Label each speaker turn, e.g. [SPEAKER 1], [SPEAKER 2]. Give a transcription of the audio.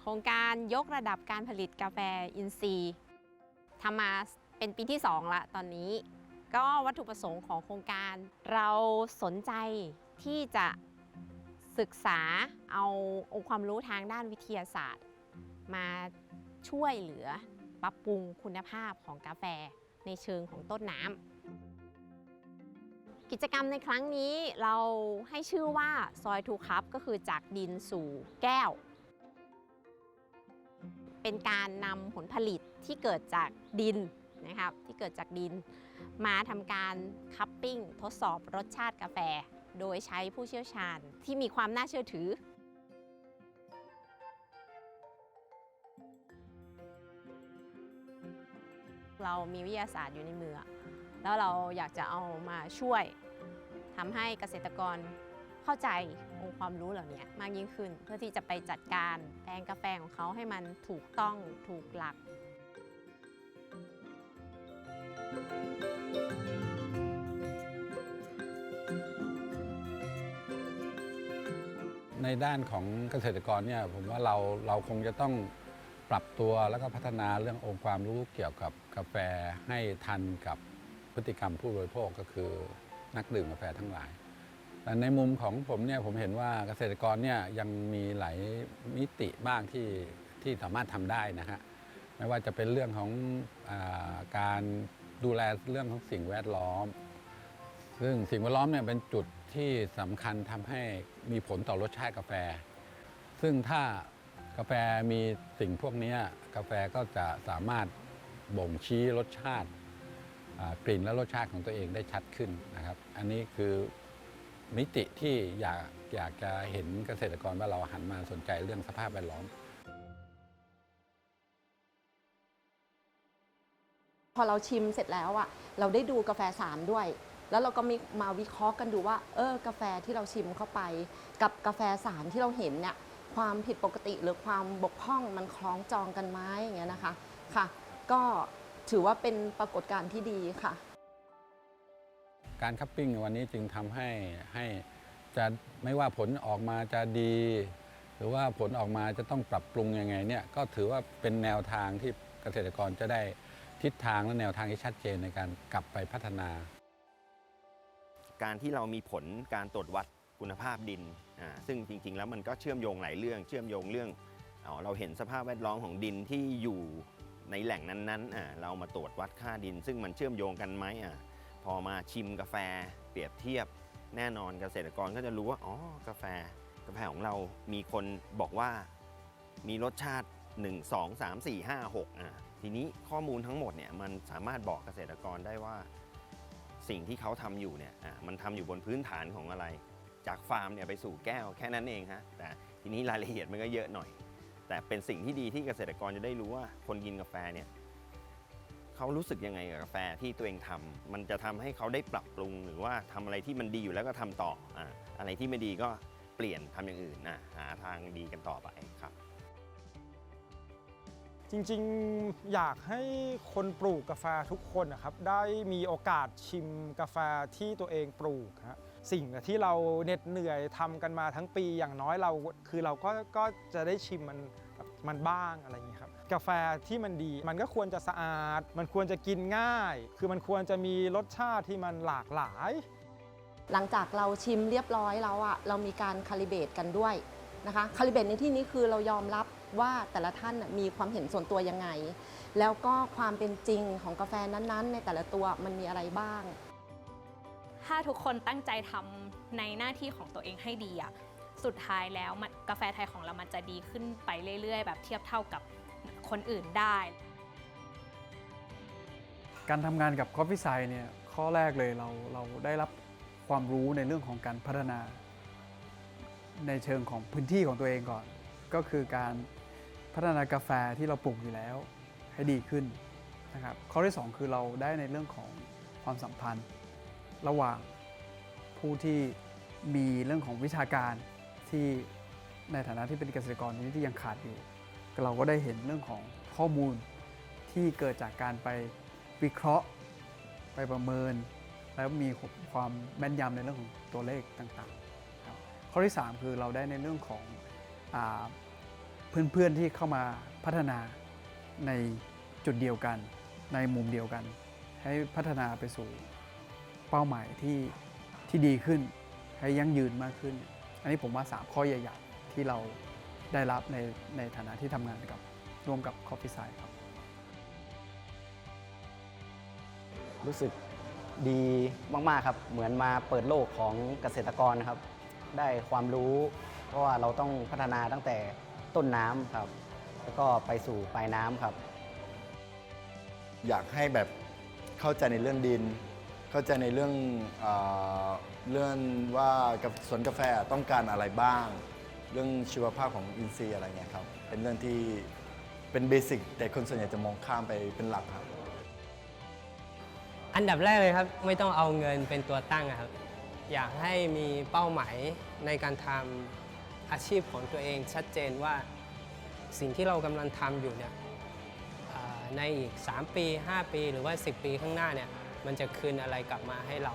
[SPEAKER 1] โครงการยกระดับการผลิตกาแฟอินทรีย์ทำมาเป็นปีที่ 2 ละตอนนี้ ก็วัตถุประสงค์ของโครงการ เราสนใจที่จะศึกษาเอาองค์ความรู้ทางด้านวิทยาศาสตร์ มาช่วยเหลือปรับปรุงคุณภาพของกาแฟในเชิงของต้นน้ำกิจกรรมในครั้งนี้เราให้ชื่อว่าซอยทูคัพก็คือจากดินสู่แก้ว เป็นการนำผลผลิตที่เกิดจากดินนะครับที่เกิดจากดิน มาทำการคัพปิ้งทดสอบรสชาติกาแฟ โดยใช้ผู้เชี่ยวชาญที่มีความน่าเชื่อถือ เรามีวิทยาศาสตร์อยู่ในมือ แล้วเราอยากจะเอามาช่วยทำให้เกษตรกรเข้าใจ ความรู้เหล่านี้มากยิ่งขึ้น เพื่อที่จะไปจัดการแปลงกาแฟของเขาให้มันถูกต้องถูกหลัก
[SPEAKER 2] ในด้านของเกษตรกรเนี่ยผมว่าเราเราคงจะต้องปรับตัวแล้วก็พัฒนาเรื่ององค์ความรู้เกี่ยวกับกาแฟให้ทันกับพฤติกรรมผู้บริโภคก็คือนักดื่มกาแฟทั้งหลาย ในมุมของผมเนี่ยผมเห็นว่าเกษตรกรเนี่ยยังมีหลายมิติบ้างที่ที่สามารถทำได้นะฮะไม่ว่าจะเป็นเรื่องของอาการดูแลเรื่องของสิ่งแวดล้อม ซึ่งสิ่งแวดล้อมเนี่ยเป็นจุดที่สำคัญทำให้มีผลต่อรสชาติกาแฟ ซึ่งถ้ากาแฟมีสิ่งพวกนี้กาแฟก็จะสามารถบ่งชี้รสชาติกลิ่นและรสชาติของตัวเองได้ชัดขึ้นนะครับ อันนี้คือ มิติที่อยากอยากจะเห็นเกษตรกรว่าเราหันมาสนใจเรื่องสภาพแวดล้อม
[SPEAKER 3] พอเราชิมเสร็จแล้วอะเราได้ดูกาแฟสารด้วย แล้วเราก็มีมาวิเคราะห์กันดูว่า เออกาแฟที่เราชิมเข้าไป กับกาแฟสารที่เราเห็นเนี่ยความผิดปกติหรือความบกพร่องมันคล้องจองกันไหมอย่างเงี้ยนะคะค่ะ ก็ถือว่าเป็นปรากฏการณ์ที่ดีค่ะ
[SPEAKER 2] การคัพปิ้งในวันนี้จึงทำให้ให้จะไม่ว่าผลออกมาจะดี หรือว่าผลออกมาจะต้องปรับปรุงยังไงเนี่ยก็ถือว่าเป็นแนวทางที่เกษตรกรจะได้ทิศทางและแนวทางที่ชัดเจนในการกลับไปพัฒนา
[SPEAKER 4] การที่เรามีผลการตรวจวัดคุณภาพดินอ่าซึ่งจริง ๆ แล้วมันก็เชื่อมโยงหลายเรื่อง เชื่อมโยงเรื่องอ๋อเราเห็นสภาพแวดล้อมของดินที่อยู่ในแหล่งนั้นๆอ่าเรามาตรวจวัดค่าดิน ซึ่งมันเชื่อมโยงกันไหมอะ พอมาชิมกาแฟเปรียบเทียบแน่นอนเกษตรกรก็จะรู้ว่าอ๋อกาแฟกาแฟของเรามีคนบอกว่ามีรสชาติ 1 2 3 4 5 6อะทีนี้ข้อมูลทั้งหมดเนี่ยมันสามารถบอกเกษตรกรได้ว่า สิ่งที่เขาทำอยู่เนี่ยอะมันทำอยู่บนพื้นฐานของอะไร จากฟาร์มเนี่ยไปสู่แก้วแค่นั้นเองฮะแต่ทีนี้รายละเอียดมันก็เยอะหน่อย แต่เป็นสิ่งที่ดีที่เกษตรกรจะได้รู้ว่าคนกินกาแฟเนี่ย เขารู้สึกยังไงกับกาแฟที่ตัวเองทำมันจะทำให้เขาได้ปรับปรุง หรือว่าทำอะไรที่มันดีอยู่แล้วก็ทำต่ออะอะไรที่ไม่ดีก็เปลี่ยนทำอย่างอื่นนะหาทางดีกันต่อไปครับ
[SPEAKER 5] จริงๆอยากให้คนปลูกกาแฟทุกคนนะครับได้มีโอกาสชิมกาแฟที่ตัวเองปลูกฮะสิ่งที่เราเหน็ดเหนื่อยทำกันมาทั้งปีอย่างน้อยเราคือเราก็ก็จะได้ชิมมันมันบ้างอะไรอย่างนี้ครับ กาแฟที่มันดี มันก็ควรจะสะอาด มันควรจะกินง่าย คือมันควรจะมีรสชาติที่มันหลากหลาย
[SPEAKER 3] หลังจากเราชิมเรียบร้อยแล้วอะเรามีการคาลิเบตกันด้วยนะคะคาลิเบตในที่นี้คือเรายอมรับว่าแต่ละท่านน่ะมีความเห็นส่วนตัวยังไง แล้วก็ความเป็นจริงของกาแฟนั้นๆ ในแต่ละตัวมันมีอะไรบ้าง
[SPEAKER 6] ถ้าทุกคนตั้งใจทำในหน้าที่ของตัวเองให้ดีอะสุดท้ายแล้วมันกาแฟไทยของเรามันจะดีขึ้นไปเรื่อยๆ แบบเทียบเท่ากับ คนอื่นได้
[SPEAKER 7] การทำงานกับ Coffee Sign เนี่ยข้อแรกเลยเราเราได้รับความรู้ในเรื่องของการพัฒนา ในเชิงของพื้นที่ของตัวเองก่อน ก็คือการพัฒนากาแฟที่เราปลูกอยู่แล้วให้ดีขึ้นนะครับข้อที่ 2 คือเราได้ในเรื่องของความสัมพันธ์ ระหว่างผู้ที่มีเรื่องของวิชาการที่ในฐานะที่เป็นเกษตรกรนี้ที่ยังขาดอยู่ เราก็ได้เห็นเรื่องของข้อมูลที่เกิดจากการไปวิเคราะห์ ไปประเมิน แล้วมีความแม่นยำในเรื่องของตัวเลขต่างๆครับข้อที่ 3 คือเราได้ในเรื่องของอเพื่อนๆที่เข้ามาพัฒนาในจุดเดียวกัน ในมุมเดียวกัน ให้พัฒนาไปสู่เป้าหมายที่ที่ดีขึ้น ให้ยั่งยืนมากขึ้น อันนี้ผมว่า 3 ข้อใหญ่ๆที่เรา ได้รับในในฐานะที่ทำงานกับร่วมกับ Coffee Side ครับ
[SPEAKER 8] รู้สึกดีมาก ๆ ครับ เหมือนมาเปิดโลกของเกษตรกรนะครับ ได้ความรู้ เพราะว่าเราต้องพัฒนาตั้งแต่ต้นน้ำครับ แล้วก็ไปสู่ปลายน้ำครับ
[SPEAKER 9] อยากให้แบบเข้าใจในเรื่องดิน เข้าใจในเรื่องเออเรื่องว่ากับสวนกาแฟต้องการอะไรบ้าง เรื่องชีวภาพของอินทรีย์อะไรเงี้ยครับ เป็นเรื่องที่เป็นเบสิกแต่คนส่วนใหญ่จะมองข้ามไปเป็นหลักครับ
[SPEAKER 10] อันดับแรกเลยครับ ไม่ต้องเอาเงินเป็นตัวตั้งอะครับ อยากให้มีเป้าหมายในการทำอาชีพของตัวเองชัดเจนว่าสิ่งที่เรากำลังทำอยู่เนี่ยอ่าในอีก 3 ปี 5 ปีหรือว่า 10 ปีข้างหน้าเนี่ยมันจะคืนอะไรกลับมาให้เรา